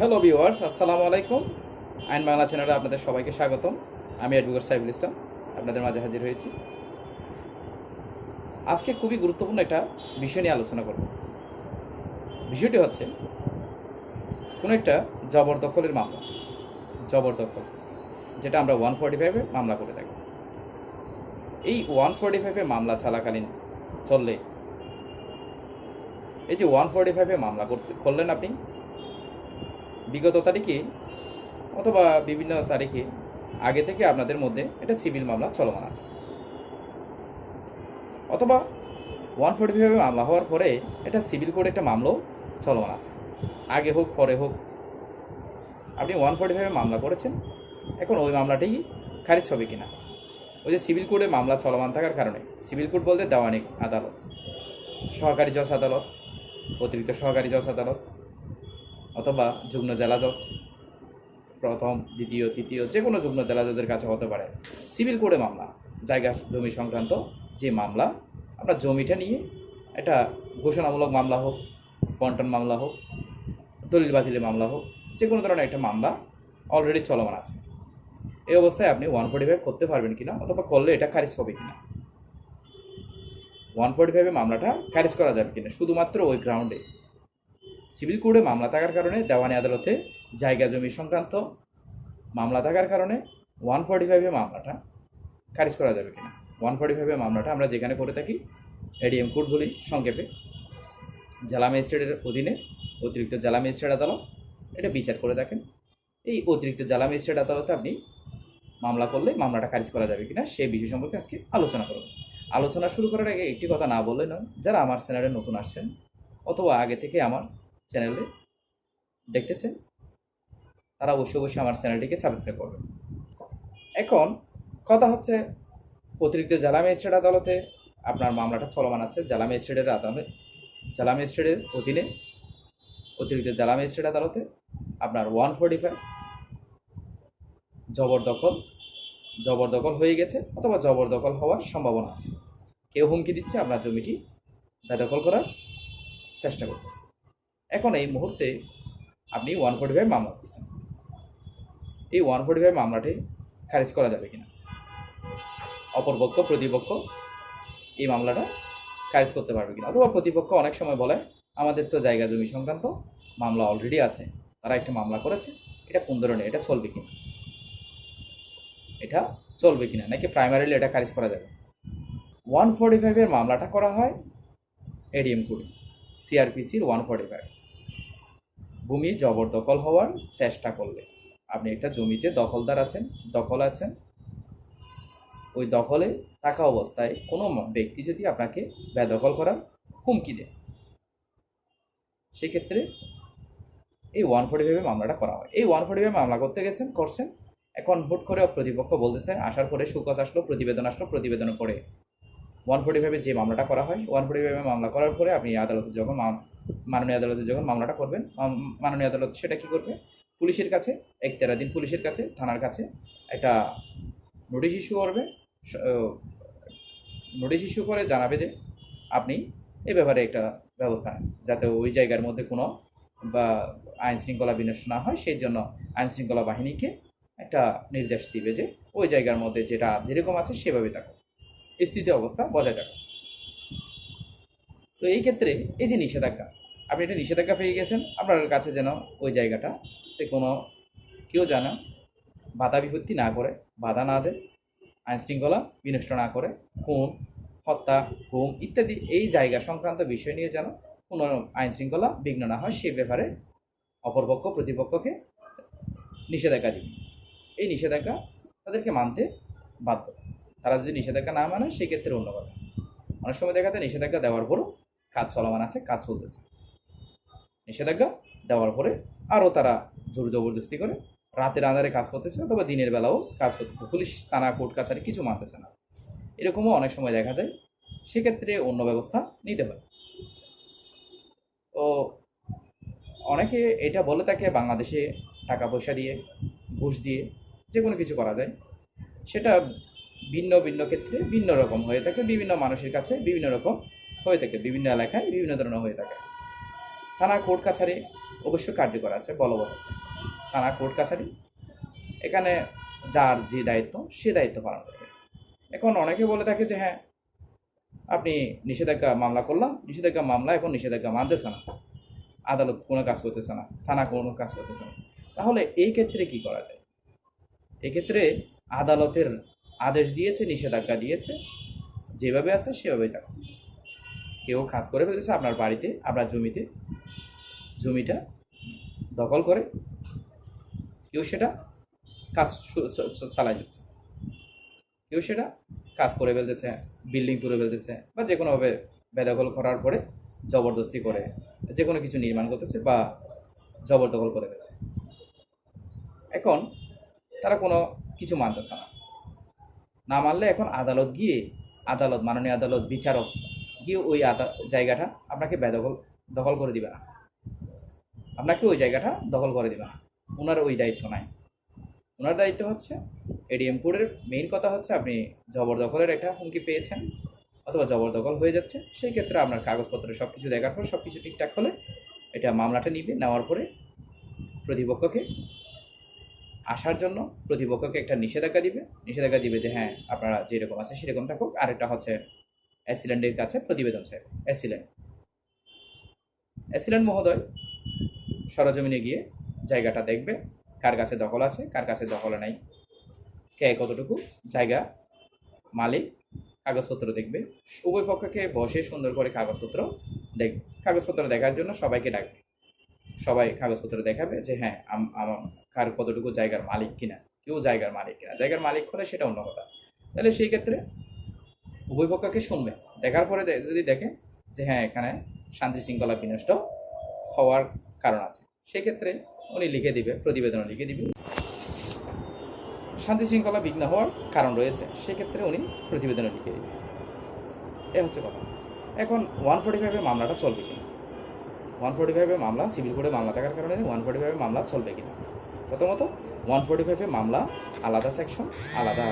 Hello viewers আসসালামু আলাইকুম আইন বাংলা চ্যানেলে আপনাদের সবাইকে স্বাগতম। আমি অ্যাডভোকেট সাইফুল ইসলাম আপনাদের মাঝে হাজির হয়েছি। আজকে খুবই গুরুত্বপূর্ণ একটা বিষয় নিয়ে আলোচনা করব। বিষয়টি হচ্ছে, কোনো একটা জবরদখলের মামলা। জবরদখল, যেটা আমরা ওয়ান ফর্টি ফাইভে মামলা করে থাকি। এই ওয়ান ফর্টি ফাইভে মামলা চলাকালীন চললে, এই যে ওয়ান ফর্টি ফাইভে মামলা করতে করলেন আপনি বিগত তারিখে অথবা বিভিন্ন তারিখে আগে থেকে আপনাদের মধ্যে এটা সিভিল মামলা চলমান আছে। অথবা ওয়ান ফোর্টি ফাইভে মামলা হওয়ার পরে এটা সিভিল কোর্টে একটা মামলাও চলমান আছে। আগে হোক, পরে হোক, আপনি ওয়ান ফোর্টি ফাইভে মামলা করেছেন, এখন ওই মামলাটাই খারিজ হবে কিনা? ওই যে সিভিল কোর্টে মামলা চলমান থাকার কারণে, সিভিল কোর্ট বলতে দেওয়ানি আদালত। সহকারী জজ আদালত, অতিরিক্ত সহকারী জজ আদালত অথবা যুগ্ম জেলা জজ, প্রথম, দ্বিতীয়, তৃতীয়, যে কোনো যুগ্ম জেলা জজের কাছে হতে পারে। সিভিল কোর্টে মামলা, জায়গা জমি সংক্রান্ত যে মামলা আপনার জমিটা নিয়ে একটা ঘোষণামূলক মামলা হোক, বন্টন মামলা হোক, দলিল বাতিলের মামলা হোক, যে কোনো ধরনের একটা মামলা অলরেডি চলমান আছে। এই অবস্থায় আপনি ওয়ান ফোর্টি ফাইভ করতে পারবেন কিনা অথবা করলে এটা খারিজ হবে কিনা? ওয়ান ফোর্টি ফাইভে মামলাটা খারিজ করা যাবে কিনা? শুধুমাত্র ওই গ্রাউন্ডে সিভিল কোর্টে মামলা থাকার কারণে দেওয়ানি আদালতে জায়গা জমি সংক্রান্ত মামলা থাকার কারণে ওয়ান ফর্টি ফাইভে মামলাটা খারিজ করা যাবে কিনা। ওয়ান ফর্টি ফাইভে মামলাটা আমরা যেখানে করে থাকি এডিএম কোর্ট বলি সংক্ষেপে। জেলা ম্যাজিস্ট্রেটের অধীনে অতিরিক্ত জেলা ম্যাজিস্ট্রেট আদালত, এটা বিচার করে থাকেন এই অতিরিক্ত জেলা ম্যাজিস্ট্রেট আদালতে আপনি মামলা করলে মামলাটা খারিজ করা যাবে কিনা, সেই বিষয় সম্পর্কে আজকে আলোচনা করব। আলোচনা শুরু করার আগে একটি কথা না বললে নয়, যারা আমার চ্যানেলে নতুন আসছেন, অথবা আগে থেকে আমার চ্যানেলে দেখতেছেন, তারা অবশ্যই অবশ্যই আমার চ্যানেলটিকে সাবস্ক্রাইব করবেন। এখন কথা হচ্ছে, অতিরিক্ত জেলা ম্যাজিস্ট্রেট আদালতে আপনার মামলাটা চলমান আছে। জেলা ম্যাজিস্ট্রেটের আদালতে জেলা ম্যাজিস্ট্রেটের অধীনে অতিরিক্ত জেলা ম্যাজিস্ট্রেট আদালতে আপনার ওয়ান ফোর্টি ফাইভ জবরদখল জবরদখল হয়ে গেছে অথবা জবরদখল হওয়ার সম্ভাবনা আছে। কেউ হুমকি দিচ্ছে আপনার জমিটি বেদখল করার চেষ্টা করছে। এখন এই মুহূর্তে আপনি ওয়ান ফোর্টি ফাইভ মামলা করছেন। এই ওয়ান ফোর্টি ফাইভ মামলাটি খারিজ করা যাবে কিনা? অপরপক্ষ প্রতিপক্ষ এই মামলাটা খারিজ করতে পারবে কিনা? অথবা প্রতিপক্ষ অনেক সময় বলে, আমাদের তো জায়গা জমি সংক্রান্ত মামলা অলরেডি আছে। তারা একটা মামলা করেছে। এটা কোন ধরনের? এটা চলবে কিনা? এটা চলবে কিনা? নাকি প্রাইমারিলি এটা খারিজ করা যাবে? ওয়ান ফোর্টি ফাইভের মামলাটা করা হয় এডিএম কোর্টে সিআরপিসির ওয়ান ফোর্টি ফাইভ ভূমি জবরদখল হওয়ার চেষ্টা করলে। আপনি একটা জমিতে দখলদার আছেন, দখল আছেন। ওই দখলে থাকা অবস্থায় কোনো ব্যক্তি যদি আপনাকে বেদখল করার হুমকি দেয়, সেক্ষেত্রে এই ওয়ান ফোর্টি ফাইভে মামলাটা করা হয়। এই ওয়ান ফোর্টি ফাইভ মামলা করতে গেছেন, করছেন। এখন হুট করে প্রতিপক্ষ বলতেছে আসার পরে সুকস আসলো, প্রতিবেদন আসলো প্রতিবেদন পরে ওয়ান ফোর্টি ফাইভে যে মামলাটা করা হয়, ওয়ান ফোর্টি ফাইভে মামলা করার পরে আপনি আদালতে যখন মাননীয় আদালতে যখন মামলাটা করবেন মাননীয় আদালত সেটা কি করবে? পুলিশের কাছে দিন পুলিশের কাছে, থানার কাছে একটা নোটিশ ইস্যু করবে। নোটিশ ইস্যু করে জানাবে যে আপনি এ ব্যাপারে একটা ব্যবস্থা নেন, যাতে ওই জায়গার মধ্যে কোনো বা আইন শৃঙ্খলা বিনষ্ট না হয়। সেই জন্য আইন শৃঙ্খলা বাহিনীকে একটা নির্দেশ দিবে যে ওই জায়গার মধ্যে যেটা যেরকম আছে সেভাবে থাকো স্থিতি অবস্থা বজায় তো এই ক্ষেত্রে এই যে নিষেধাজ্ঞা, আপনি একটা নিষেধাজ্ঞা পেয়ে গেছেন, আপনার কাছে যেন ওই জায়গাটা যে কোনো কেউ যেন বাধা বিপত্তি না করে, বাধা না দেয়, আইন শৃঙ্খলা বিনষ্ট না করে, খুন, হত্যা ঘুম ইত্যাদি এই জায়গা সংক্রান্ত বিষয় নিয়ে যেন কোনো আইন শৃঙ্খলা বিঘ্ন না হয়, সে ব্যাপারে অপরপক্ষ, প্রতিপক্ষকে নিষেধাজ্ঞা দিবে। এই নিষেধাজ্ঞা তাদেরকে মানতে বাধ্য। তারা যদি নিষেধাজ্ঞা না মানে সেক্ষেত্রে অন্য কথা। অনেক সময় দেখা যায় নিষেধাজ্ঞা দেওয়ার পরও কাজ চলমান আছে, কাজ চলতেছে। নিষেধাজ্ঞা দেওয়ার পরে আরও তারা জোর জবরদস্তি করে রাতের আধারে কাজ করতেছে অথবা দিনের বেলাও কাজ করতেছে। পুলিশ, থানা, কোর্ট, কাছারি কিছু মানতেছে না। এরকমও অনেক সময় দেখা যায়, সেক্ষেত্রে অন্য ব্যবস্থা নিতে হয়। তো অনেকে এটা বলে থাকে, বাংলাদেশে টাকা পয়সা দিয়ে, ঘুষ দিয়ে যে কোনো কিছু করা যায়। সেটা ভিন্ন ভিন্ন ক্ষেত্রে ভিন্ন রকম হয়ে থাকে, বিভিন্ন মানুষের কাছে বিভিন্ন রকম হয়ে থাকে বিভিন্ন এলাকায়, বিভিন্ন ধরনের হয়ে থাকে। থানা কোর্ট কাছারি অবশ্যই কার্যকর আছে, বলবৎ আছে। থানা কোর্ট কাছারি, এখানে যার যে দায়িত্ব, সে দায়িত্ব পালন করবে এখন অনেকে বলে থাকে যে হ্যাঁ আপনি নিষেধাজ্ঞা মামলা করলাম, নিষেধাজ্ঞা মামলা এখন নিষেধাজ্ঞা মানতেছে না। আদালত কোনো কাজ করতেছে না, থানা কোনো কাজ করতেছে না। তাহলে এই ক্ষেত্রে কি করা যায়? এক্ষেত্রে আদালতের আদেশ দিয়েছে, নিষেধাজ্ঞা দিয়েছে, যেভাবে আছে সেভাবেই থাকুন কেউ কাজ করে ফেলেছে আপনার বাড়িতে, আপনার জমিতে। জমিটা দখল করে, কেউ সেটা কাজ চালাই যাচ্ছে কেউ সেটা কাজ করে ফেলতেছে বিল্ডিং তুলে ফেলতেছে, বা যে কোনোভাবে বেদখল করার পরে জবরদস্তি করে যে কোনো কিছু নির্মাণ করতেছে বা জবরদখল করে ফেলছে এখন তারা কোনো কিছু মানতেছে না। না মানলে এখন আদালত গিয়ে আদালত, মাননীয় আদালত, বিচারক গিয়ে ওই জায়গাটা আপনাকে বেদখল দখল করে দিবে না। আপনাকে ওই জায়গাটা দখল করে দিবে না। ওনার ওই দায়িত্ব নাই। ওনার দায়িত্ব হচ্ছে এডিএম কোডের মেইন কথা হচ্ছে আপনি জবরদখলের একটা হুমকি পেয়েছেন অথবা জবরদখল হয়ে যাচ্ছে, সেই ক্ষেত্রে আপনার কাগজপত্র সব কিছু দেখার পর সব কিছু ঠিকঠাক হলে এটা মামলাটা নিবে, নেওয়ার পরে প্রতিপক্ষকে আসার জন্য প্রতিপক্ষকে একটা নিষেধাজ্ঞা দিবে। নিষেধাজ্ঞা দিবে যে হ্যাঁ আপনারা যেরকম আছে সেরকম থাকুক। আর একটা হচ্ছে অ্যাসিল্যান্ডের কাছে প্রতিবেদন চাই। অ্যাসিল্যান্ড অ্যাসিল্যান্ড মহোদয়, সরজমিনে গিয়ে জায়গাটা দেখবে, কার কাছে দখল আছে, কার কাছে দখল নাই, কে কতটুকু জায়গা, মালিক, কাগজপত্র দেখবে, উভয় পক্ষকে বসে সুন্দর করে কাগজপত্র দেখবে কাগজপত্র দেখার জন্য সবাইকে ডাকবে। সবাই কাগজপত্র দেখাবে যে হ্যাঁ কার কতটুকু জায়গার মালিক কিনা, কেউ জায়গার মালিক কিনা। জায়গার মালিক হলে সেটা অন্য কথা। তাহলে সেই ক্ষেত্রে উভয় পক্ষকে শুনবে। দেখার পরে যদি দেখে যে হ্যাঁ এখানে শান্তি শৃঙ্খলা বিনষ্ট হওয়ার কারণ আছে, সেক্ষেত্রে উনি লিখে দিবে প্রতিবেদন লিখে দিবে। শান্তি শৃঙ্খলা বিঘ্ন হওয়ার কারণ রয়েছে, সেক্ষেত্রে উনি প্রতিবেদনে লিখে দিবে। এ হচ্ছে কথা। এখন ওয়ান ফোর্টি ফাইভে মামলাটা চলবে কিনা? ওয়ান ফোর্টি ফাইভে মামলা, সিভিল কোর্টে মামলা থাকার কারণে ওয়ান ফোর্টি ফাইভে মামলা চলবে কিনা? প্রথমত, ওয়ান ফোর্টি ফাইভে মামলা আলাদা সেকশন আলাদা